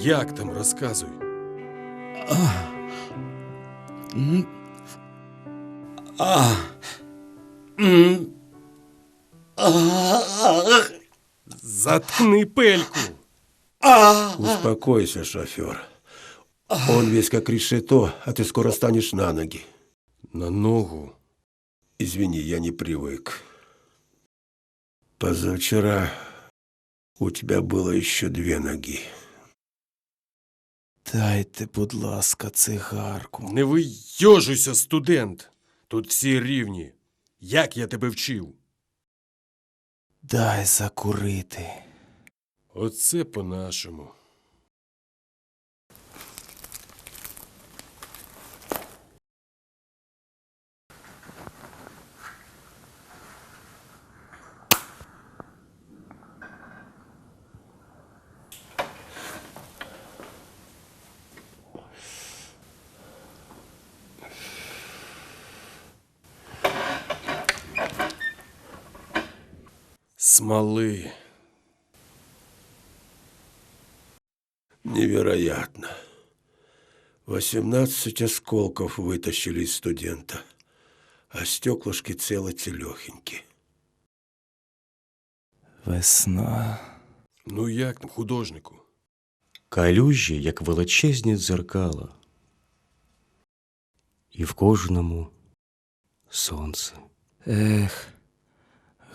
Як там розказуй? Заткни пельку. Успокойся, шофер. Он весь как решето, а ты скоро станешь на ноги. На ногу. Извини, я не привык. Позавчера у тебя было еще две ноги. Дайте, будь ласка, цигарку. Не вийожуйся, студент. Тут всі рівні. Як я тебе вчив? Дай закурити. Оце по-нашому. Смоли. Невероятно. 18 осколков вытащили из студента, а стеклышки цело-целехеньки. Весна. Ну як там, художнику? калюжі, як величезні дзеркала, і в кожному сонце. Ех,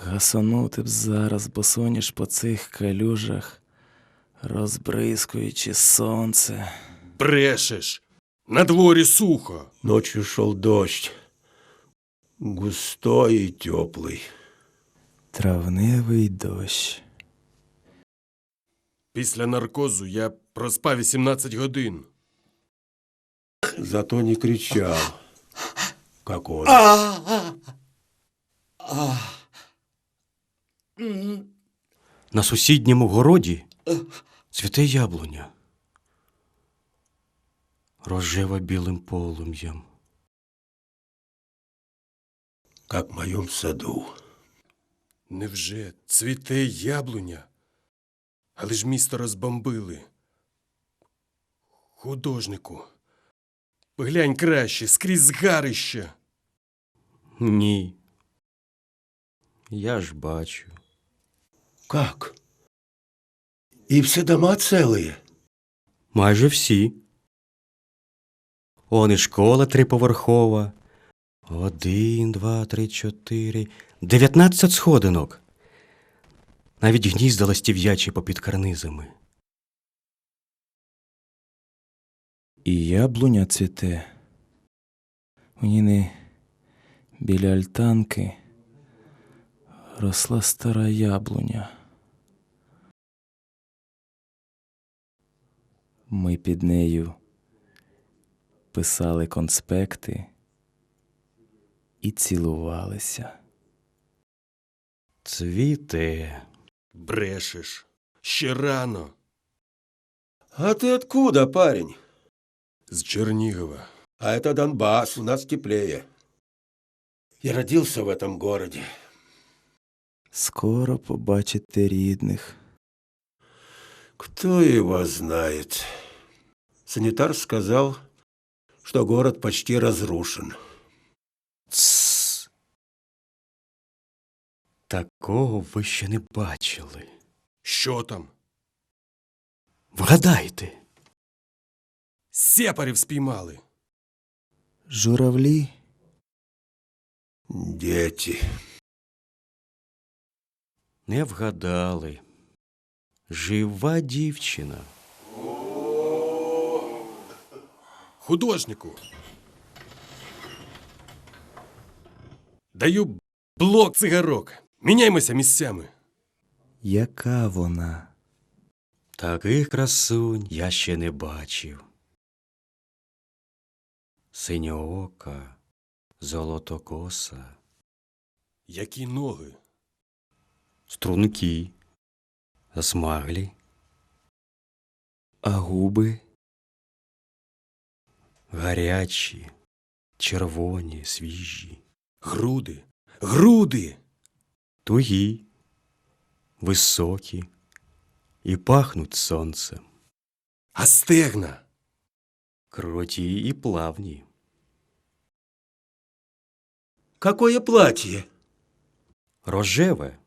гасанути б зараз, бо соняш по цих калюжах, розбризкуючи сонце. Брешеш. На дворі сухо. Ночью шел дождь, густой и теплый. Травневий дощ. Після наркозу я проспав 18 годин. Зато не кричал, как он. На сусідньому городі цвіте яблуня, рожева білим полум'ям. как в моем саду. Невже цвіте яблуня? Але ж місто розбомбили. Художнику. Глянь краще, скрізь згарище. Ні. Я ж бачу. Как? И все дома целые? Майже всі. Он і школа триповерхова. Один, два, три, чотири. Дев'ятнадцять сходинок. Навіть гнізда ластів'ячі попід карнизами. І яблуня цвіте. У Ніни біля альтанки росла стара яблуня. Ми під нею писали конспекти і цілувалися. Цвіте. Брешеш. Ще рано. А ты откуда, парень? З Чернігова. А это Донбасс, у нас теплее. Я родился в этом городе. Скоро побачите рідних. Кто его знает? Санитар сказал, что город почти разрушен. Тсс. Такого ви ще не бачили. Що там? Вгадайте. Сепарів спіймали. Журавлі Дети. Не вгадали. Жива дівчина. Художнику. Даю блок цигарок. Міняймося місцями. Яка вона? Таких красунь я ще не бачив. Синьоока, золотокоса, Які ноги? струнки, засмаглі, А губи? Гарячі, червоні, свіжі, Груди. Груди. тугі, високі і пахнуть сонцем. А стегна? Круті і плавні. Какое платье? Рожеве,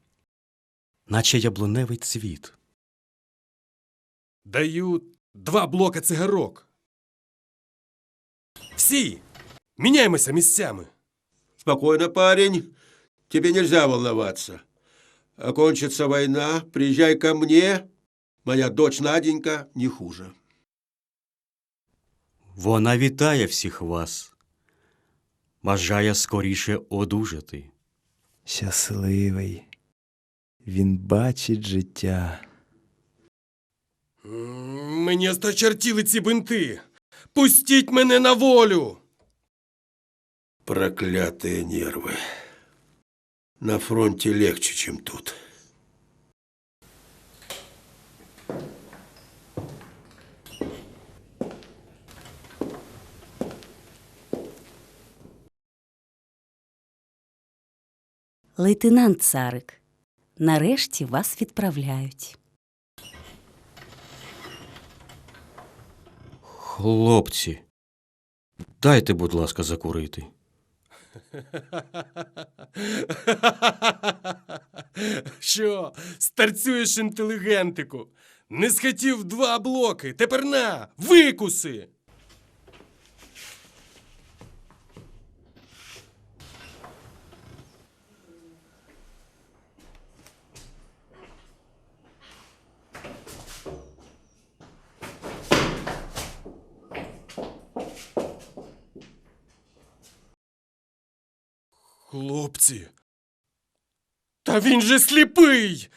наче яблуневий цвіт. Даю два блока цигарок. Всі! Міняємося місцями. Спокойно, парень. Тебе нельзя волноваться. Окончится война, приезжай ко мне. Моя дочь Наденька не хуже. Вона вітає всіх вас. Бажає скоріше одужати. Щасливий. Він бачить життя. Мені осточертіли ці бинти. Пустіть мене на волю. Проклятые нервы. На фронте легче, чем тут. Лейтенант Царик, нарешті вас відправляють. Хлопці, дайте, будь ласка, закурити. Що, старцюєш інтелігентику? Не схотів два блоки. Тепер на, викуси. Хлопці. Та він же сліпий.